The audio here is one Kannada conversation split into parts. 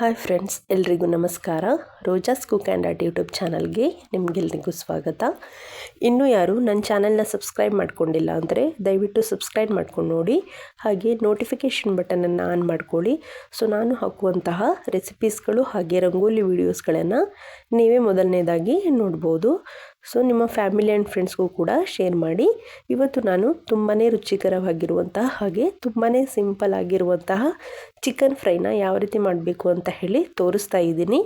ಹಾಯ್ ಫ್ರೆಂಡ್ಸ್, ಎಲ್ರಿಗೂ ನಮಸ್ಕಾರ. Roja's cook and art YouTube ಚಾನಲ್ಗೆ ನಿಮಗೆಲ್ರಿಗೂ ಸ್ವಾಗತ. ಇನ್ನೂ ಯಾರು ನನ್ನ ಚಾನಲ್ನ ಸಬ್ಸ್ಕ್ರೈಬ್ ಮಾಡ್ಕೊಂಡಿಲ್ಲ ಅಂದರೆ ದಯವಿಟ್ಟು ಸಬ್ಸ್ಕ್ರೈಬ್ ಮಾಡ್ಕೊಂಡು ನೋಡಿ. ಹಾಗೆ ನೋಟಿಫಿಕೇಷನ್ ಬಟನನ್ನು ಆನ್ ಮಾಡ್ಕೊಳ್ಳಿ. ಸೊ, ನಾನು ಹಾಕುವಂತಹ ರೆಸಿಪೀಸ್ಗಳು ಹಾಗೆ ರಂಗೋಲಿ ವೀಡಿಯೋಸ್ಗಳನ್ನು ನೀವೇ ಮೊದಲನೇದಾಗಿ ನೋಡ್ಬೋದು. ಸೊ ನಿಮ್ಮ ಫ್ಯಾಮಿಲಿ ಆ್ಯಂಡ್ ಫ್ರೆಂಡ್ಸ್ಗೂ ಕೂಡ ಶೇರ್ ಮಾಡಿ. ಇವತ್ತು ನಾನು ತುಂಬಾ ರುಚಿಕರವಾಗಿರುವಂತಹ ಹಾಗೆ ತುಂಬಾ ಸಿಂಪಲ್ ಆಗಿರುವಂತಹ ಚಿಕನ್ ಫ್ರೈನ ಯಾವ ರೀತಿ ಮಾಡಬೇಕು ಅಂತ ಹೇಳಿ ತೋರಿಸ್ತಾ ಇದ್ದೀನಿ.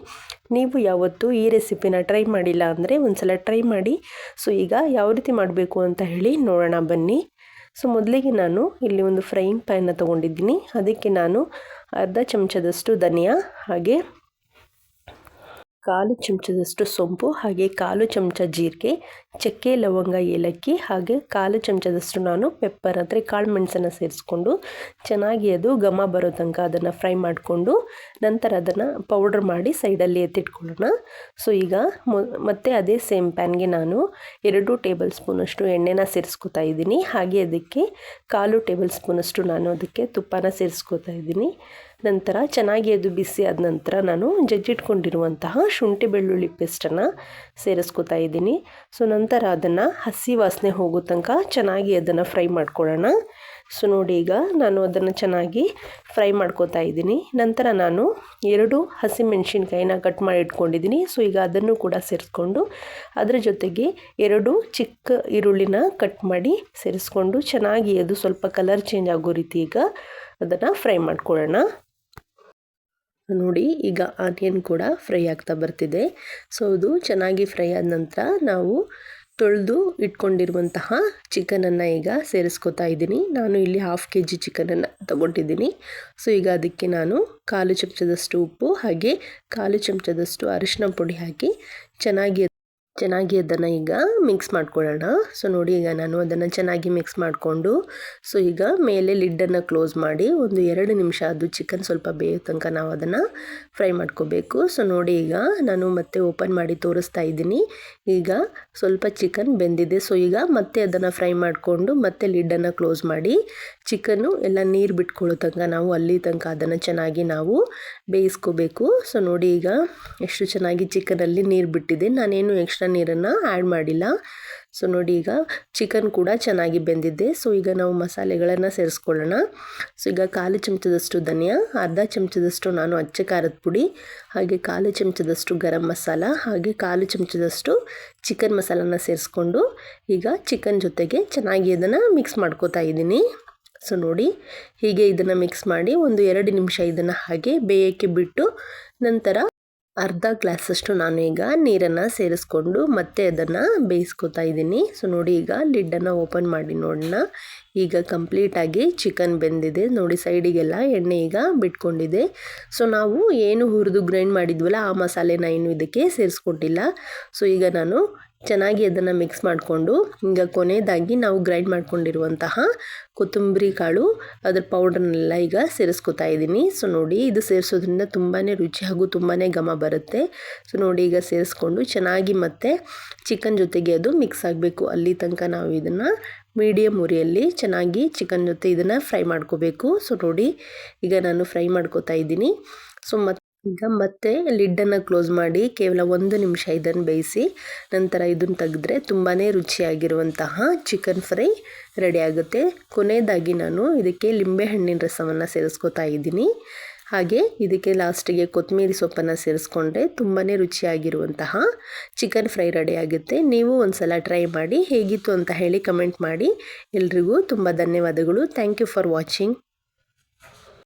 ನೀವು ಯಾವತ್ತೂ ಈ ರೆಸಿಪಿನ ಟ್ರೈ ಮಾಡಿಲ್ಲ ಅಂದರೆ ಒಂದ್ಸಲ ಟ್ರೈ ಮಾಡಿ. ಸೊ ಈಗ ಯಾವ ರೀತಿ ಮಾಡಬೇಕು ಅಂತ ಹೇಳಿ ನೋಡೋಣ ಬನ್ನಿ. ಸೊ ಮೊದಲಿಗೆ ನಾನು ಇಲ್ಲಿ ಒಂದು ಫ್ರೈಯಿಂಗ್ ಪ್ಯಾನ್ನ ತೊಗೊಂಡಿದ್ದೀನಿ. ಅದಕ್ಕೆ ನಾನು ಅರ್ಧ ಚಮಚದಷ್ಟು ಧನಿಯಾ ಹಾಗೆ ಕಾಲು ಚಮಚದಷ್ಟು ಸೊಂಪು ಹಾಗೆ ಕಾಲು ಚಮಚ ಜೀರಿಗೆ ಚಕ್ಕೆ, ಲವಂಗ, ಏಲಕ್ಕಿ ಹಾಗೆ ಕಾಲು ಚಮಚದಷ್ಟು ನಾನು ಪೆಪ್ಪರ್ ಅಂದರೆ ಕಾಳು ಮೆಣಸನ್ನು ಸೇರಿಸ್ಕೊಂಡು ಚೆನ್ನಾಗಿ ಅದು ಘಮ ಬರೋ ತನಕ ಅದನ್ನು ಫ್ರೈ ಮಾಡಿಕೊಂಡು ನಂತರ ಅದನ್ನು ಪೌಡ್ರ್ ಮಾಡಿ ಸೈಡಲ್ಲಿ ಎತ್ತಿಟ್ಕೊಳ್ಳೋಣ. ಸೊ ಈಗ ಮತ್ತೆ ಅದೇ ಸೇಮ್ ಪ್ಯಾನ್ಗೆ ನಾನು ಎರಡು ಟೇಬಲ್ ಸ್ಪೂನಷ್ಟು ಎಣ್ಣೆನ ಸೇರಿಸ್ಕೊತಾ ಇದ್ದೀನಿ. ಹಾಗೆ ಅದಕ್ಕೆ ಕಾಲು ಟೇಬಲ್ ಸ್ಪೂನಷ್ಟು ನಾನು ಅದಕ್ಕೆ ತುಪ್ಪನ ಸೇರಿಸ್ಕೊತಾ ಇದ್ದೀನಿ. ನಂತರ ಚೆನ್ನಾಗಿ ಅದು ಬಿಸಿ ಆದ ನಂತರ ನಾನು ಜಜ್ಜಿಟ್ಕೊಂಡಿರುವಂತಹ ಶುಂಠಿ ಬೆಳ್ಳುಳ್ಳಿ ಪೇಸ್ಟನ್ನು ಸೇರಿಸ್ಕೊತಾ ಇದ್ದೀನಿ. ಸೊ ನಂತರ ಅದನ್ನು ಹಸಿ ವಾಸನೆ ಹೋಗೋ ತನಕ ಚೆನ್ನಾಗಿ ಅದನ್ನು ಫ್ರೈ ಮಾಡ್ಕೊಳ್ಳೋಣ. ಸೊ ನೋಡಿ ಈಗ ನಾನು ಅದನ್ನು ಚೆನ್ನಾಗಿ ಫ್ರೈ ಮಾಡ್ಕೋತಾ ಇದ್ದೀನಿ. ನಂತರ ನಾನು ಎರಡು ಹಸಿಮೆಣಸಿನ್ಕಾಯಿನ ಕಟ್ ಮಾಡಿ ಇಟ್ಕೊಂಡಿದ್ದೀನಿ. ಸೊ ಈಗ ಅದನ್ನು ಕೂಡ ಸೇರಿಸ್ಕೊಂಡು ಅದರ ಜೊತೆಗೆ ಎರಡು ಚಿಕ್ಕ ಈರುಳ್ಳಿನ ಕಟ್ ಮಾಡಿ ಸೇರಿಸ್ಕೊಂಡು ಚೆನ್ನಾಗಿ ಅದು ಸ್ವಲ್ಪ ಕಲರ್ ಚೇಂಜ್ ಆಗೋ ರೀತಿ ಈಗ ಅದನ್ನು ಫ್ರೈ ಮಾಡ್ಕೊಳ್ಳೋಣ. ನೋಡಿ, ಈಗ ಆನಿಯನ್ ಕೂಡ ಫ್ರೈ ಆಗ್ತಾ ಬರ್ತಿದೆ. ಸೊ, ಅದು ಚೆನ್ನಾಗಿ ಫ್ರೈ ಆದ ನಂತರ ನಾವು ತೊಳೆದು ಇಟ್ಕೊಂಡಿರುವಂತಹ ಚಿಕನನ್ನು ಈಗ ಸೇರಿಸ್ಕೊತಾ ಇದ್ದೀನಿ. ನಾನು ಇಲ್ಲಿ ಹಾಫ್ ಕೆ ಜಿ ಚಿಕನನ್ನು ತಗೊಂಡಿದ್ದೀನಿ. ಸೊ, ಈಗ ಅದಕ್ಕೆ ನಾನು ಕಾಲು ಚಮಚದಷ್ಟು ಉಪ್ಪು ಹಾಗೆ ಕಾಲು ಚಮಚದಷ್ಟು ಅರಿಶಿನ ಪುಡಿ ಹಾಕಿ ಚೆನ್ನಾಗಿ ಚೆನ್ನಾಗಿ ಅದನ್ನು ಈಗ ಮಿಕ್ಸ್ ಮಾಡ್ಕೊಳ್ಳೋಣ. ಸೊ ನೋಡಿ ಈಗ ನಾನು ಅದನ್ನು ಚೆನ್ನಾಗಿ ಮಿಕ್ಸ್ ಮಾಡಿಕೊಂಡು ಸೊ ಈಗ ಮೇಲೆ ಲಿಡ್ಡನ್ನು ಕ್ಲೋಸ್ ಮಾಡಿ ಒಂದು ಎರಡು ನಿಮಿಷ ಅದು ಚಿಕನ್ ಸ್ವಲ್ಪ ಬೇಯೋ ತನಕ ನಾವು ಅದನ್ನು ಫ್ರೈ ಮಾಡ್ಕೋಬೇಕು. ಸೊ ನೋಡಿ ಈಗ ನಾನು ಮತ್ತೆ ಓಪನ್ ಮಾಡಿ ತೋರಿಸ್ತಾ ಇದ್ದೀನಿ. ಈಗ ಸ್ವಲ್ಪ ಚಿಕನ್ ಬೆಂದಿದೆ. ಸೊ ಈಗ ಮತ್ತೆ ಅದನ್ನು ಫ್ರೈ ಮಾಡಿಕೊಂಡು ಮತ್ತೆ ಲಿಡ್ಡನ್ನು ಕ್ಲೋಸ್ ಮಾಡಿ ಚಿಕನ್ನು ಎಲ್ಲ ನೀರು ಬಿಟ್ಕೊಳ್ಳೋ ತನಕ ನಾವು ಅಲ್ಲಿ ತನಕ ಅದನ್ನು ಚೆನ್ನಾಗಿ ನಾವು ಬೇಯಿಸ್ಕೋಬೇಕು. ಸೊ ನೋಡಿ ಈಗ ಎಷ್ಟು ಚೆನ್ನಾಗಿ ಚಿಕನಲ್ಲಿ ನೀರು ಬಿಟ್ಟಿದೆ. ನಾನೇನು ಎಕ್ಸ್ಟ್ರಾ ನೀರನ್ನು ಆ್ಯಡ್ ಮಾಡಿಲ್ಲ. ಸೊ ನೋಡಿ ಈಗ ಚಿಕನ್ ಕೂಡ ಚೆನ್ನಾಗಿ ಬೆಂದಿದೆ. ಸೊ ಈಗ ನಾವು ಮಸಾಲೆಗಳನ್ನು ಸೇರಿಸ್ಕೊಳ್ಳೋಣ. ಸೊ ಈಗ ಕಾಲು ಚಮಚದಷ್ಟು ಧನಿಯಾ, ಅರ್ಧ ಚಮಚದಷ್ಟು ನಾನು ಅಚ್ಚ ಖಾರದ ಪುಡಿ, ಹಾಗೆ ಕಾಲು ಚಮಚದಷ್ಟು ಗರಂ ಮಸಾಲ, ಹಾಗೆ ಕಾಲು ಚಮಚದಷ್ಟು ಚಿಕನ್ ಮಸಾಲನ ಸೇರಿಸ್ಕೊಂಡು ಈಗ ಚಿಕನ್ ಜೊತೆಗೆ ಚೆನ್ನಾಗಿ ಅದನ್ನು ಮಿಕ್ಸ್ ಮಾಡ್ಕೋತಾ ಇದ್ದೀನಿ. ಸೊ ನೋಡಿ ಹೀಗೆ ಇದನ್ನು ಮಿಕ್ಸ್ ಮಾಡಿ ಒಂದು ಎರಡು ನಿಮಿಷ ಇದನ್ನು ಹಾಗೆ ಬೇಯಕ್ಕೆ ಬಿಟ್ಟು ನಂತರ ಅರ್ಧ ಗ್ಲಾಸಷ್ಟು ನಾನು ಈಗ ನೀರನ್ನು ಸೇರಿಸ್ಕೊಂಡು ಮತ್ತೆ ಅದನ್ನು ಬೇಯಿಸ್ಕೊತಾ ಇದ್ದೀನಿ. ಸೊ ನೋಡಿ ಈಗ ಲಿಡ್ಡನ್ನು ಓಪನ್ ಮಾಡಿ ನೋಡೋಣ. ಈಗ ಕಂಪ್ಲೀಟಾಗಿ ಚಿಕನ್ ಬೆಂದಿದೆ. ನೋಡಿ ಸೈಡಿಗೆಲ್ಲ ಎಣ್ಣೆ ಈಗ ಬಿಟ್ಕೊಂಡಿದೆ. ಸೊ ನಾವು ಏನು ಹುರಿದು ಗ್ರೈಂಡ್ ಮಾಡಿದ್ವಲ್ಲ ಆ ಮಸಾಲೆನ ಏನು ಇದಕ್ಕೆ ಸೇರಿಸ್ಕೊಟ್ಟಿಲ್ಲ. ಸೊ ಈಗ ನಾನು ಚೆನ್ನಾಗಿ ಅದನ್ನು ಮಿಕ್ಸ್ ಮಾಡಿಕೊಂಡು, ಈಗ ಕೊನೆಯದಾಗಿ ನಾವು ಗ್ರೈಂಡ್ ಮಾಡ್ಕೊಂಡಿರುವಂತಹ ಕೊತ್ತಂಬರಿ ಕಾಳು, ಅದರ ಪೌಡ್ರನ್ನೆಲ್ಲ ಈಗ ಸೇರಿಸ್ಕೊತಾ ಇದ್ದೀನಿ. ಸೊ ನೋಡಿ ಇದು ಸೇರಿಸೋದ್ರಿಂದ ತುಂಬಾ ರುಚಿ ಹಾಗೂ ತುಂಬಾ ಘಮ ಬರುತ್ತೆ. ಸೊ ನೋಡಿ ಈಗ ಸೇರಿಸ್ಕೊಂಡು ಚೆನ್ನಾಗಿ ಮತ್ತೆ ಚಿಕನ್ ಜೊತೆಗೆ ಅದು ಮಿಕ್ಸ್ ಆಗಬೇಕು. ಅಲ್ಲಿ ತನಕ ನಾವು ಇದನ್ನು ಮೀಡಿಯಮ್ ಉರಿಯಲ್ಲಿ ಚೆನ್ನಾಗಿ ಚಿಕನ್ ಜೊತೆ ಇದನ್ನು ಫ್ರೈ ಮಾಡ್ಕೋಬೇಕು. ಸೊ ನೋಡಿ ಈಗ ನಾನು ಫ್ರೈ ಮಾಡ್ಕೋತಾ ಇದ್ದೀನಿ. ಸೊ ಮತ್ತು ಈಗ ಮತ್ತೆ ಲಿಡ್ಡನ್ನು ಕ್ಲೋಸ್ ಮಾಡಿ ಕೇವಲ ಒಂದು ನಿಮಿಷ ಇದನ್ನು ಬೇಯಿಸಿ ನಂತರ ಇದನ್ನು ತೆಗೆದ್ರೆ ತುಂಬಾ ರುಚಿಯಾಗಿರುವಂತಹ ಚಿಕನ್ ಫ್ರೈ ರೆಡಿ ಆಗುತ್ತೆ. ಕೊನೆಯದಾಗಿ ನಾನು ಇದಕ್ಕೆ ಲಿಂಬೆಹಣ್ಣಿನ ರಸವನ್ನು ಸೇರಿಸ್ಕೊತಾ ಇದ್ದೀನಿ. ಹಾಗೆ ಇದಕ್ಕೆ ಲಾಸ್ಟಿಗೆ ಕೊತ್ತಂಬರಿ ಸೊಪ್ಪನ್ನು ಸೇರಿಸ್ಕೊಂಡ್ರೆ ತುಂಬಾ ರುಚಿಯಾಗಿರುವಂತಹ ಚಿಕನ್ ಫ್ರೈ ರೆಡಿ ಆಗುತ್ತೆ. ನೀವು ಒಂದು ಸಲ ಟ್ರೈ ಮಾಡಿ ಹೇಗಿತ್ತು ಅಂತ ಹೇಳಿ ಕಮೆಂಟ್ ಮಾಡಿ. ಎಲ್ರಿಗೂ ತುಂಬ ಧನ್ಯವಾದಗಳು. Thank you for watching.